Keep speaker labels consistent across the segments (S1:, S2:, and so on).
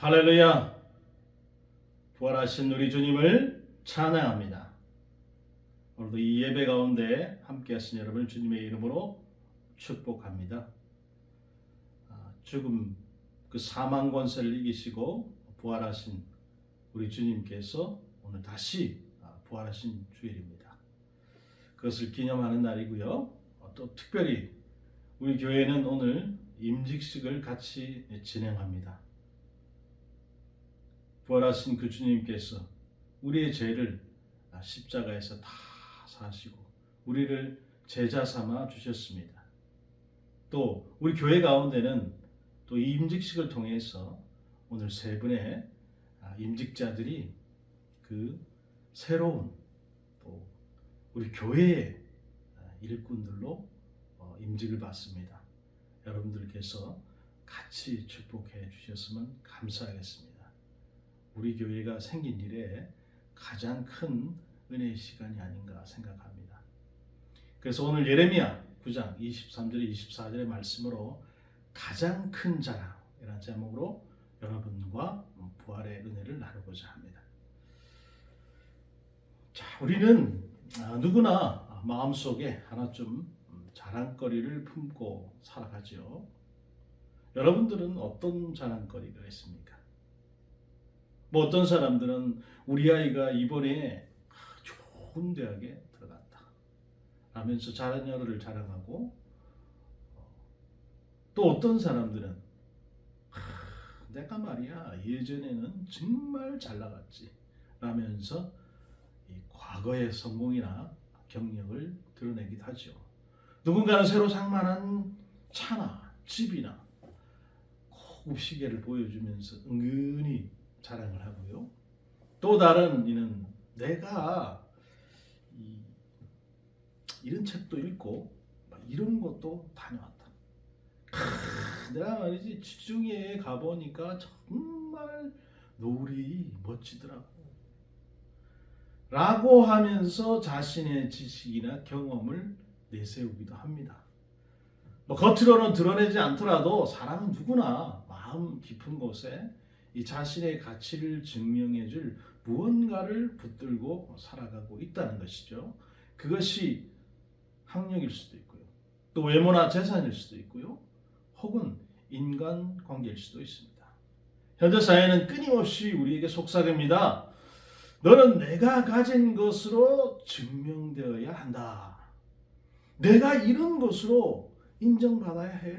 S1: 할렐루야! 부활하신 우리 주님을 찬양합니다. 오늘도 이 예배 가운데 함께 하신 여러분을 주님의 이름으로 축복합니다. 아, 죽음 그 사망 권세를 이기시고 부활하신 우리 주님께서 오늘 다시 아, 부활하신 주일입니다. 그것을 기념하는 날이고요. 어, 또 특별히 우리 교회는 오늘 임직식을 같이 진행합니다. 부활하신 그 주님께서 우리의 죄를 십자가에서 다 사시고 우리를 제자 삼아 주셨습니다. 또 우리 교회 가운데는 또이 임직식을 통해서 오늘 세 분의 임직자들이 그 새로운 또 우리 교회의 일꾼들로 어, 임직을 받습니다. 여러분들께서 같이 축복해 주셨으면 감사하겠습니다. 우리 교회가 생긴 이래 가장 큰 은혜의 시간이 아닌가 생각합니다. 그래서 오늘 예레미야 9장 23절 24절의 말씀으로 가장 큰 자랑이라는 제목으로 여러분과 부활의 은혜를 나누고자 합니다. 자, 우리는 아, 누구나 마음속에 하나쯤 자랑거리를 품고 살아가죠. 여러분들은 어떤 자랑거리가 있습니까? 뭐 어떤 사람들은 우리 아이가 이번에 좋은 대학에 들어갔다 하면서 자녀를 자랑하고 또 어떤 사람들은 내가 말이야 예전에는 정말 잘 나갔지 라면서 과거의 성공이나 경력을 드러내기도 하죠. 누군가는 새로 장만한 차나 집이나 고급 시계를 보여주면서 은근히 자랑을 하고요. 또 다른 이는 내가 이, 런 책도 읽고 이런 것도 다녀왔다. 크, 내가 말이지 지중해에 가보니까 정말 노을이 멋지더라고. 라고 하면서 자신의 지식이나 경험을 내세우기도 합니다. 뭐 겉으로는 드러내지 않더라도 사람은 누구나 마음 깊은 곳에 이 자신의 가치를 증명해 줄 무언가를 붙들고 살아가고 있다는 것이죠. 그것이 학력일 수도 있고요. 또 외모나 재산일 수도 있고요. 혹은 인간 관계일 수도 있습니다. 현대 사회는 끊임없이 우리에게 속삭입니다. 너는 내가 가진 것으로 증명되어야 한다. 내가 이런 것으로 인정받아야 해.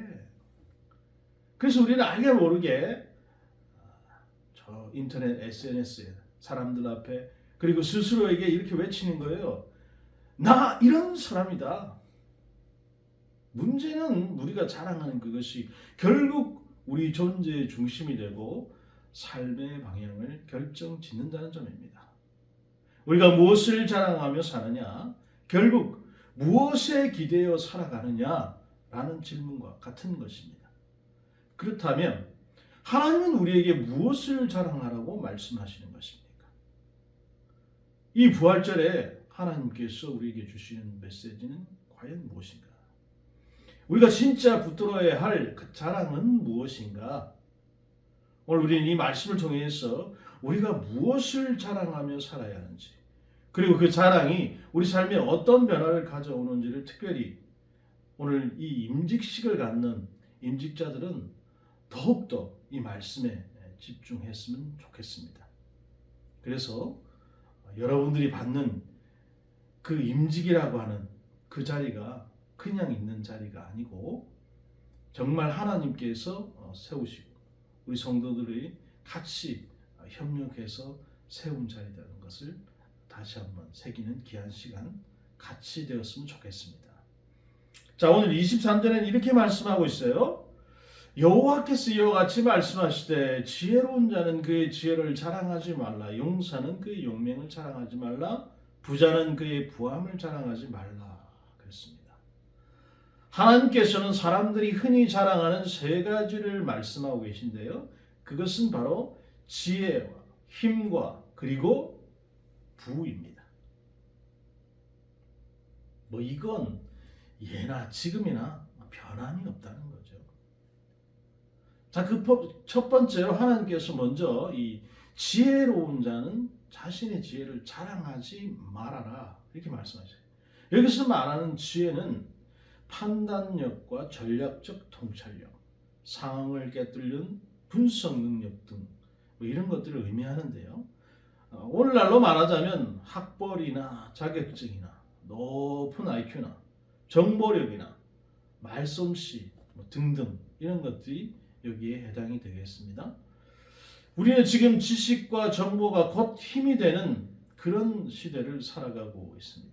S1: 그래서 우리는 알게 모르게 저 인터넷 SNS에 사람들 앞에 그리고 스스로에게 이렇게 외치는 거예요. 나 이런 사람이다. 문제는 우리가 자랑하는 그것이 결국 우리 존재의 중심이 되고 삶의 방향을 결정 짓는다는 점입니다. 우리가 무엇을 자랑하며 사느냐? 결국 무엇에 기대어 살아가느냐라는 질문과 같은 것입니다. 그렇다면 하나님은 우리에게 무엇을 자랑하라고 말씀하시는 것입니까? 이 부활절에 하나님께서 우리에게 주시는 메시지는 과연 무엇인가? 우리가 진짜 붙들어야 할 그 자랑은 무엇인가? 오늘 우리는 이 말씀을 통해서 우리가 무엇을 자랑하며 살아야 하는지, 그리고 그 자랑이 우리 삶에 어떤 변화를 가져오는지를 특별히 오늘 이 임직식을 갖는 임직자들은 더욱더 이 말씀에 집중했으면 좋겠습니다. 그래서 여러분들이 받는 그 임직이라고 하는 그 자리가 그냥 있는 자리가 아니고 정말 하나님께서 세우시고 우리 성도들이 같이 협력해서 세운 자리라는 것을 다시 한번 새기는 귀한 시간 같이 되었으면 좋겠습니다. 자, 오늘 23절에는 이렇게 말씀하고 있어요. 여호와께서 이와 같이 말씀하시되 지혜로운 자는 그의 지혜를 자랑하지 말라 용사는 그의 용맹을 자랑하지 말라 부자는 그의 부함을 자랑하지 말라 그랬습니다. 하나님께서는 사람들이 흔히 자랑하는 세 가지를 말씀하고 계신데요. 그것은 바로 지혜와 힘과 그리고 부입니다. 뭐 이건 예나 지금이나 변함이 없다는 거죠. 자, 그 첫 번째로 하나님께서 먼저 이 지혜로운 자는 자신의 지혜를 자랑하지 말아라. 이렇게 말씀하세요. 여기서 말하는 지혜는 판단력과 전략적 통찰력, 상황을 깨뚫는 분석 능력 등 뭐 이런 것들을 의미하는데요. 어, 오늘날로 말하자면 학벌이나 자격증이나 높은 IQ나 정보력이나 말솜씨 뭐 등등 이런 것들이 여기에 해당이 되겠습니다. 우리는 지금 지식과 정보가 곧 힘이 되는 그런 시대를 살아가고 있습니다.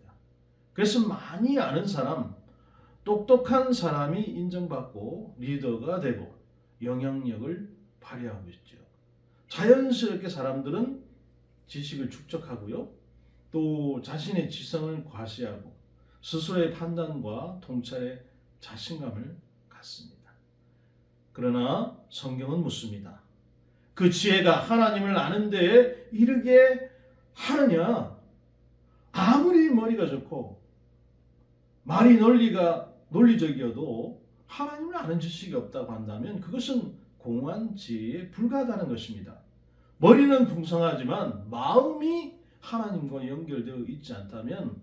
S1: 그래서 많이 아는 사람, 똑똑한 사람이 인정받고 리더가 되고 영향력을 발휘하고 있죠. 자연스럽게 사람들은 지식을 축적하고요. 또 자신의 지성을 과시하고 스스로의 판단과 통찰에 자신감을 갖습니다. 그러나 성경은 묻습니다. 그 지혜가 하나님을 아는 데에 이르게 하느냐? 아무리 머리가 좋고 말이 논리가 논리적이어도 하나님을 아는 지식이 없다고 한다면 그것은 공한 지혜에 불과하다는 것입니다. 머리는 풍성하지만 마음이 하나님과 연결되어 있지 않다면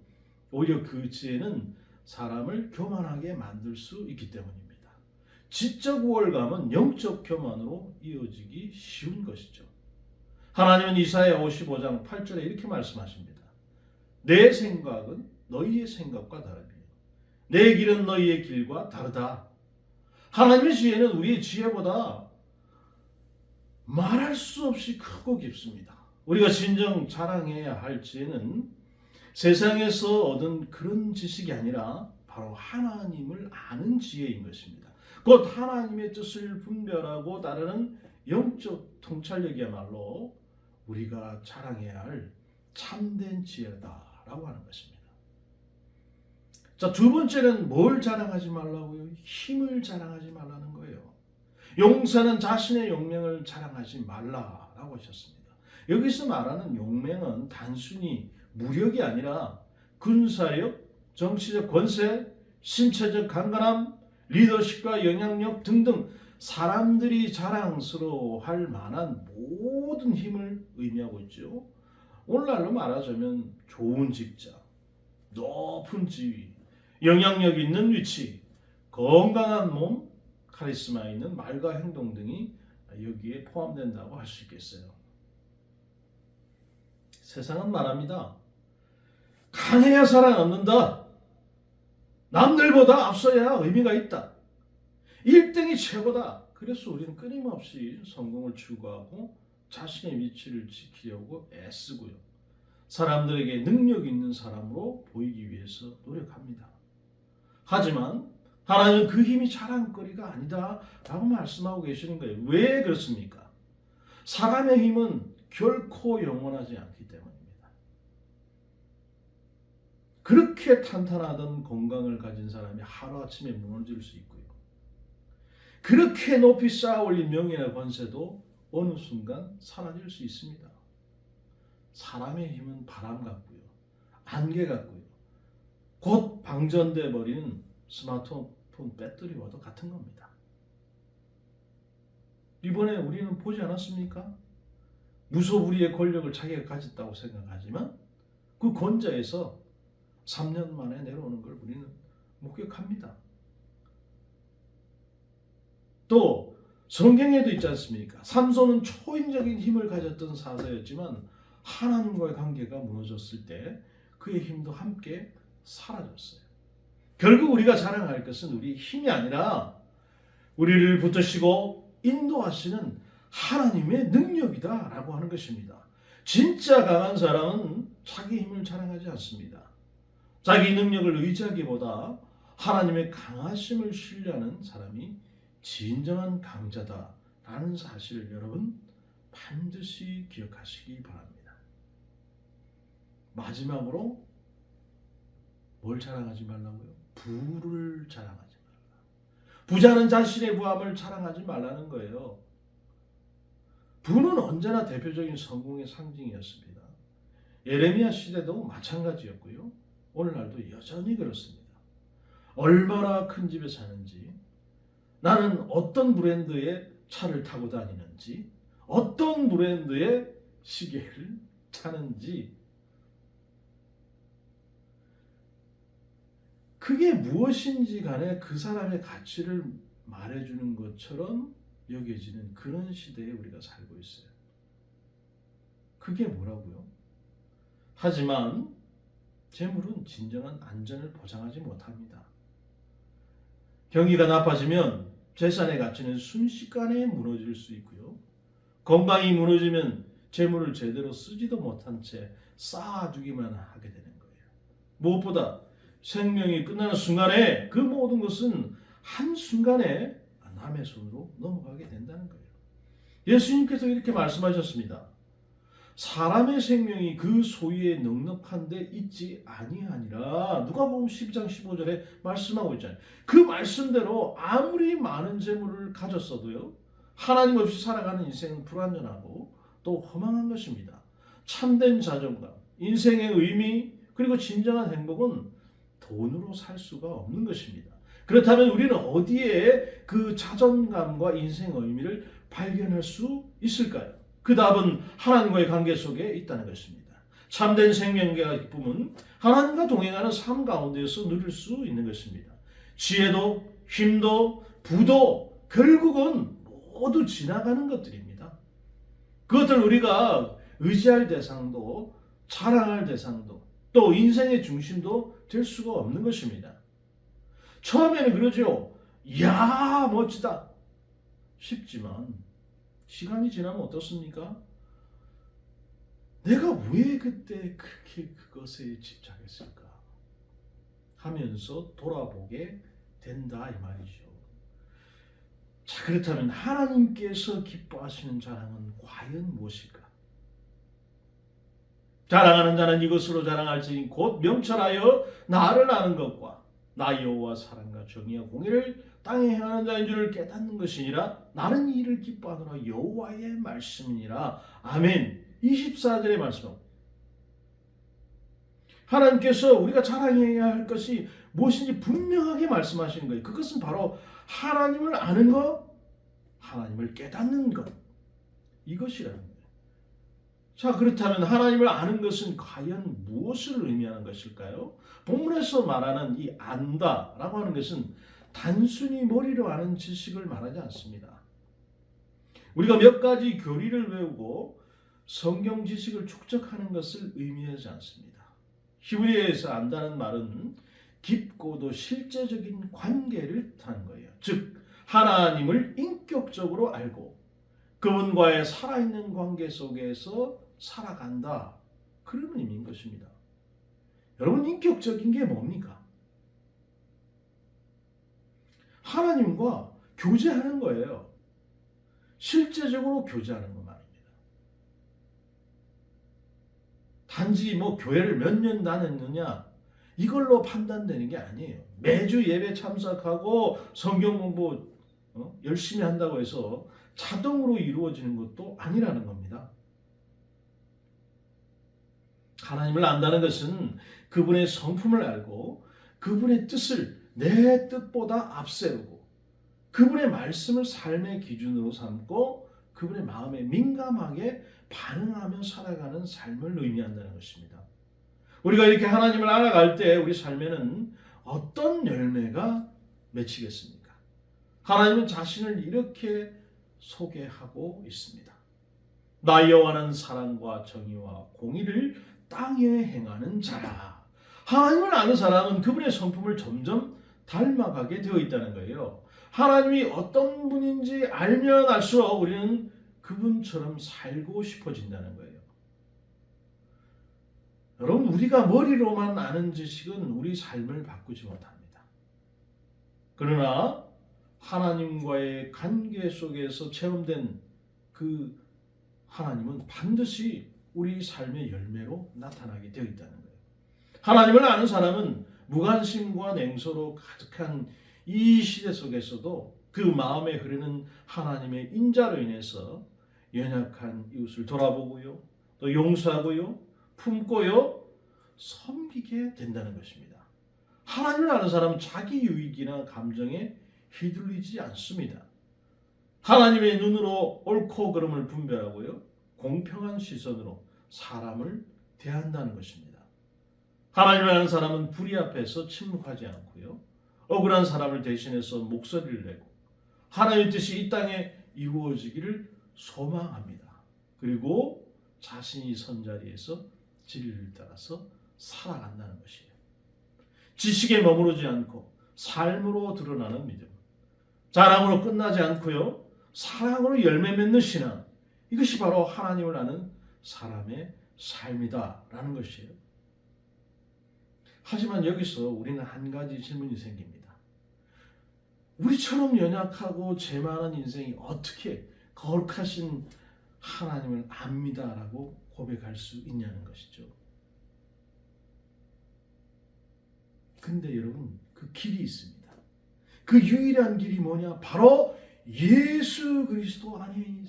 S1: 오히려 그 지혜는 사람을 교만하게 만들 수 있기 때문입니다. 지적 우월감은 영적 교만으로 이어지기 쉬운 것이죠. 하나님은 이사야 55장 8절에 이렇게 말씀하십니다. 내 생각은 너희의 생각과 다르며 내 길은 너희의 길과 다르다. 하나님의 지혜는 우리의 지혜보다 말할 수 없이 크고 깊습니다. 우리가 진정 자랑해야 할 지혜는 세상에서 얻은 그런 지식이 아니라 바로 하나님을 아는 지혜인 것입니다. 곧 하나님의 뜻을 분별하고 따르는 영적 통찰력이야말로 우리가 자랑해야 할 참된 지혜다라고 하는 것입니다. 자, 두 번째는 뭘 자랑하지 말라고요? 힘을 자랑하지 말라는 거예요. 용사는 자신의 용맹을 자랑하지 말라라고 하셨습니다. 여기서 말하는 용맹은 단순히 무력이 아니라 군사력, 정치적 권세, 신체적 강건함, 리더십과 영향력 등등 사람들이 자랑스러워할 만한 모든 힘을 의미하고 있죠. 오늘날로 말하자면 좋은 직장, 높은 지위, 영향력 있는 위치, 건강한 몸, 카리스마 있는 말과 행동 등이 여기에 포함된다고 할 수 있겠어요. 세상은 말합니다. 강해야 살아남는다. 남들보다 앞서야 의미가 있다. 1등이 최고다. 그래서 우리는 끊임없이 성공을 추구하고 자신의 위치를 지키려고 애쓰고요. 사람들에게 능력 있는 사람으로 보이기 위해서 노력합니다. 하지만 하나님은 그 힘이 자랑거리가 아니다 라고 말씀하고 계시는 거예요. 왜 그렇습니까? 사람의 힘은 결코 영원하지 않기 때문입니다. 그렇게 탄탄하던 건강을 가진 사람이 하루아침에 무너질 수 있고요. 그렇게 높이 쌓아 올린 명예나 권세도 어느 순간 사라질 수 있습니다. 사람의 힘은 바람 같고요. 안개 같고요. 곧 방전돼 버리는 스마트폰 배터리와도 같은 겁니다. 이번에 우리는 보지 않았습니까? 무소불위의 권력을 자기가 가졌다고 생각하지만 그 권자에서 3년 만에 내려오는 걸 우리는 목격합니다. 또 성경에도 있지 않습니까? 삼손은 초인적인 힘을 가졌던 사자였지만 하나님과의 관계가 무너졌을 때 그의 힘도 함께 사라졌어요. 결국 우리가 자랑할 것은 우리 힘이 아니라 우리를 붙드시고 인도하시는 하나님의 능력이다라고 하는 것입니다. 진짜 강한 사람은 자기 힘을 자랑하지 않습니다. 자기 능력을 의지하기보다 하나님의 강하심을 신뢰하는 사람이 진정한 강자다라는 사실을 여러분 반드시 기억하시기 바랍니다. 마지막으로 뭘 자랑하지 말라고요? 부를 자랑하지 말라. 부자는 자신의 부함을 자랑하지 말라는 거예요. 부는 언제나 대표적인 성공의 상징이었습니다. 예레미야 시대도 마찬가지였고요. 오늘날도 여전히 그렇습니다. 얼마나 큰 집에 사는지, 나는 어떤 브랜드의 차를 타고 다니는지 어떤 브랜드의 시계를 차는지 그게 무엇인지 간에 그 사람의 가치를 말해주는 것처럼 여겨지는 그런 시대에 우리가 살고 있어요. 그게 뭐라고요? 하지만 재물은 진정한 안전을 보장하지 못합니다. 경기가 나빠지면 재산의 가치는 순식간에 무너질 수 있고요. 건강이 무너지면 재물을 제대로 쓰지도 못한 채 쌓아두기만 하게 되는 거예요. 무엇보다 생명이 끝나는 순간에 그 모든 것은 한 순간에 남의 손으로 넘어가게 된다는 거예요. 예수님께서 이렇게 말씀하셨습니다. 사람의 생명이 그 소유에 넉넉한데 있지 아니하니라. 누가복음 12장 15절에 말씀하고 있잖아요. 그 말씀대로 아무리 많은 재물을 가졌어도요. 하나님 없이 살아가는 인생은 불완전하고 또 허망한 것입니다. 참된 자존감, 인생의 의미, 그리고 진정한 행복은 돈으로 살 수가 없는 것입니다. 그렇다면 우리는 어디에 그 자존감과 인생의 의미를 발견할 수 있을까요? 그 답은 하나님과의 관계 속에 있다는 것입니다. 참된 생명과 기쁨은 하나님과 동행하는 삶 가운데서 누릴 수 있는 것입니다. 지혜도, 힘도, 부도 결국은 모두 지나가는 것들입니다. 그것들 우리가 의지할 대상도, 자랑할 대상도, 또 인생의 중심도 될 수가 없는 것입니다. 처음에는 그러죠. 야 멋지다. 쉽지만 시간이 지나면 어떻습니까? 내가 왜 그때 그렇게 그것에 집착했을까? 하면서 돌아보게 된다 이 말이죠. 자 그렇다면 하나님께서 기뻐하시는 자랑은 과연 무엇일까? 자랑하는 자는 이것으로 자랑할지니 곧 명철하여 나를 아는 것과 나 여호와 사랑과 정의와 공의를 땅에 행하는 자인 줄을 깨닫는 것이니라. 나는 이를 기뻐하노라. 여호와의 말씀이니라. 아멘. 24절의 말씀. 하나님께서 우리가 자랑해야 할 것이 무엇인지 분명하게 말씀하시는 거예요. 그것은 바로 하나님을 아는 것 하나님을 깨닫는 것. 이것이라는 자 그렇다면 하나님을 아는 것은 과연 무엇을 의미하는 것일까요? 본문에서 말하는 이 안다라고 하는 것은 단순히 머리로 아는 지식을 말하지 않습니다. 우리가 몇 가지 교리를 외우고 성경 지식을 축적하는 것을 의미하지 않습니다. 히브리어에서 안다는 말은 깊고도 실제적인 관계를 뜻하는 거예요. 즉 하나님을 인격적으로 알고 그분과의 살아있는 관계 속에서 살아간다. 그런 의미인 것입니다. 여러분 인격적인 게 뭡니까? 하나님과 교제하는 거예요. 실제적으로 교제하는 거 말입니다. 단지 뭐 교회를 몇 년 다녔느냐 이걸로 판단되는 게 아니에요. 매주 예배 참석하고 성경 공부 어? 열심히 한다고 해서 자동으로 이루어지는 것도 아니라는 겁니다. 하나님을 안다는 것은 그분의 성품을 알고 그분의 뜻을 내 뜻보다 앞세우고 그분의 말씀을 삶의 기준으로 삼고 그분의 마음에 민감하게 반응하며 살아가는 삶을 의미한다는 것입니다. 우리가 이렇게 하나님을 알아갈 때 우리 삶에는 어떤 열매가 맺히겠습니까? 하나님은 자신을 이렇게 소개하고 있습니다. 나 여호와는 사랑과 정의와 공의를 땅에 행하는 자라. 하나님을 아는 사람은 그분의 성품을 점점 닮아가게 되어 있다는 거예요. 하나님이 어떤 분인지 알면 알수록 우리는 그분처럼 살고 싶어진다는 거예요. 여러분, 우리가 머리로만 아는 지식은 우리 삶을 바꾸지 못합니다. 그러나 하나님과의 관계 속에서 체험된 그 하나님은 반드시 우리 삶의 열매로 나타나게 되어 있다는 거예요. 하나님을 아는 사람은 무관심과 냉소로 가득한 이 시대 속에서도 그 마음에 흐르는 하나님의 인자로 인해서 연약한 이웃을 돌아보고요, 또 용서하고요, 품고요, 섬기게 된다는 것입니다. 하나님을 아는 사람은 자기 유익이나 감정에 휘둘리지 않습니다. 하나님의 눈으로 옳고 그름을 분별하고요. 공평한 시선으로 사람을 대한다는 것입니다. 하나님을 아는 사람은 불의 앞에서 침묵하지 않고요. 억울한 사람을 대신해서 목소리를 내고 하나님의 뜻이 이 땅에 이루어지기를 소망합니다. 그리고 자신이 선 자리에서 진리를 따라서 살아간다는 것이에요. 지식에 머무르지 않고 삶으로 드러나는 믿음. 자랑으로 끝나지 않고요. 사랑으로 열매 맺는 신앙. 이것이 바로 하나님을 아는 사람의 삶이다라는 것이에요. 하지만 여기서 우리는 한 가지 질문이 생깁니다. 우리처럼 연약하고 죄 많은 인생이 어떻게 거룩하신 하나님을 압니다라고 고백할 수 있냐는 것이죠. 근데 여러분 그 길이 있습니다. 그 유일한 길이 뭐냐? 바로 예수 그리스도 안에.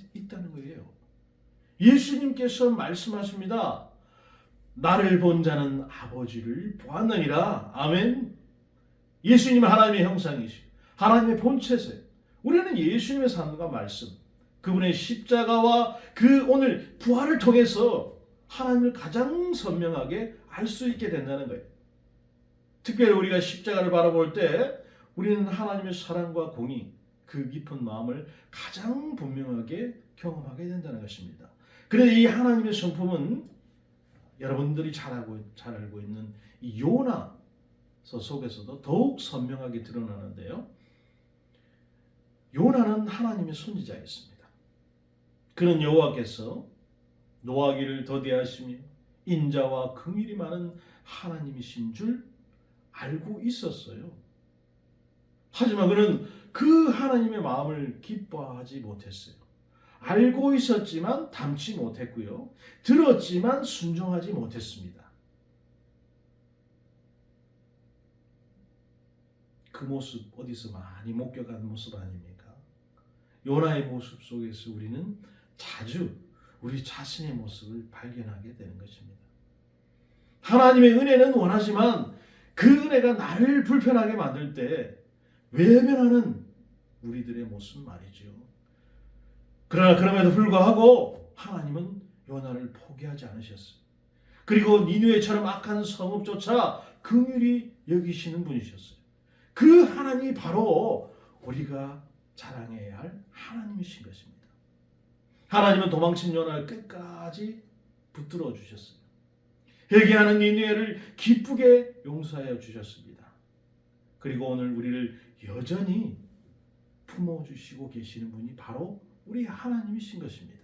S1: 예수님께서 말씀하십니다. 나를 본 자는 아버지를 보았느니라. 아멘. 예수님은 하나님의 형상이시고 하나님의 본체세. 우리는 예수님의 삶과 말씀, 그분의 십자가와 그 오늘 부활을 통해서 하나님을 가장 선명하게 알 수 있게 된다는 거예요. 특별히 우리가 십자가를 바라볼 때 우리는 하나님의 사랑과 공의, 그 깊은 마음을 가장 분명하게 경험하게 된다는 것입니다. 그런데 이 하나님의 성품은 여러분들이 잘 알고, 잘 알고 있는 이 요나서 속에서도 더욱 선명하게 드러나는데요. 요나는 하나님의 선지자였습니다. 그는 여호와께서 노하기를 더디하시며 인자와 긍일이 많은 하나님이신 줄 알고 있었어요. 하지만 그는 그 하나님의 마음을 기뻐하지 못했어요. 알고 있었지만 담지 못했고요. 들었지만 순종하지 못했습니다. 그 모습 어디서 많이 목격한 모습 아닙니까? 요나의 모습 속에서 우리는 자주 우리 자신의 모습을 발견하게 되는 것입니다. 하나님의 은혜는 원하지만 그 은혜가 나를 불편하게 만들 때 외면하는 우리들의 모습 말이죠. 그러나 그럼에도 불구하고 하나님은 요나를 포기하지 않으셨어요. 그리고 니누에처럼 악한 성읍조차 긍휼히 여기시는 분이셨어요. 그 하나님이 바로 우리가 자랑해야 할 하나님이신 것입니다. 하나님은 도망친 요나를 끝까지 붙들어 주셨어요. 회개하는 니누에를 기쁘게 용서하여 주셨습니다. 그리고 오늘 우리를 여전히 품어 주시고 계시는 분이 바로 우리 하나님이신 것입니다.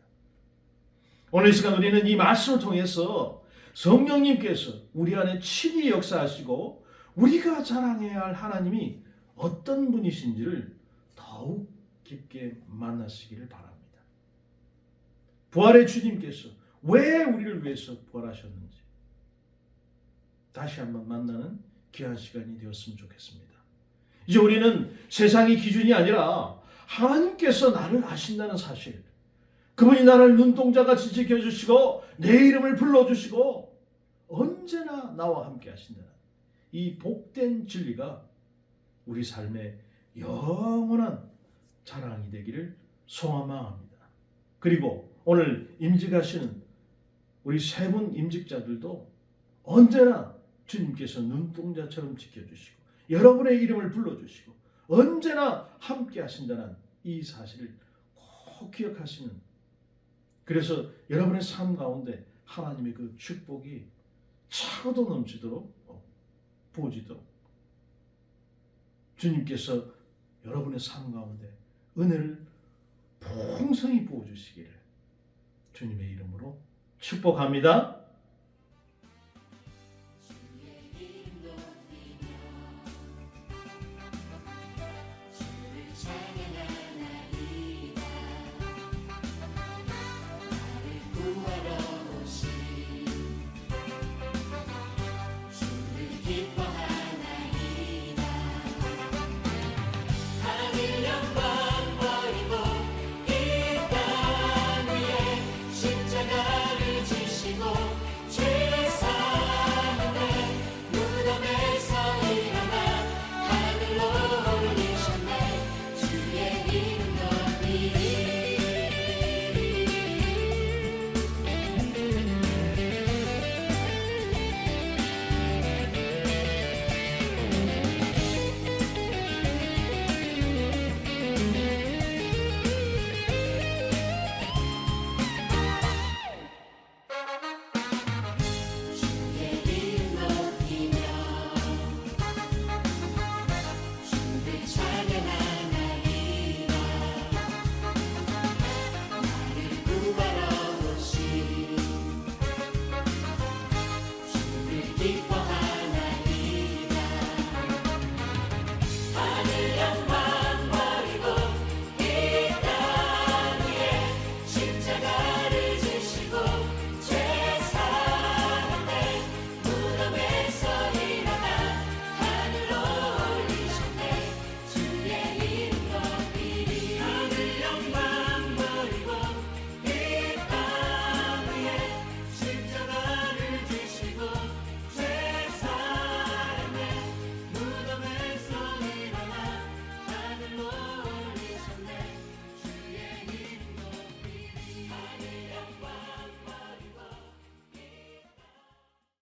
S1: 오늘 이 시간 우리는 이 말씀을 통해서 성령님께서 우리 안에 친히 역사하시고 우리가 자랑해야 할 하나님이 어떤 분이신지를 더욱 깊게 만나시기를 바랍니다. 부활의 주님께서 왜 우리를 위해서 부활하셨는지 다시 한번 만나는 귀한 시간이 되었으면 좋겠습니다. 이제 우리는 세상의 기준이 아니라 하나님께서 나를 아신다는 사실, 그분이 나를 눈동자같이 지켜주시고 내 이름을 불러주시고 언제나 나와 함께 하신다는 이 복된 진리가 우리 삶의 영원한 자랑이 되기를 소망합니다. 그리고 오늘 임직하시는 우리 세 분 임직자들도 언제나 주님께서 눈동자처럼 지켜주시고 여러분의 이름을 불러주시고 언제나 함께 하신다는 이 사실을 꼭 기억하시는 그래서 여러분의 삶 가운데 하나님의 그 축복이 차고도 넘치도록 어, 부어지도록 주님께서 여러분의 삶 가운데 은혜를 풍성히 부어주시기를 주님의 이름으로 축복합니다.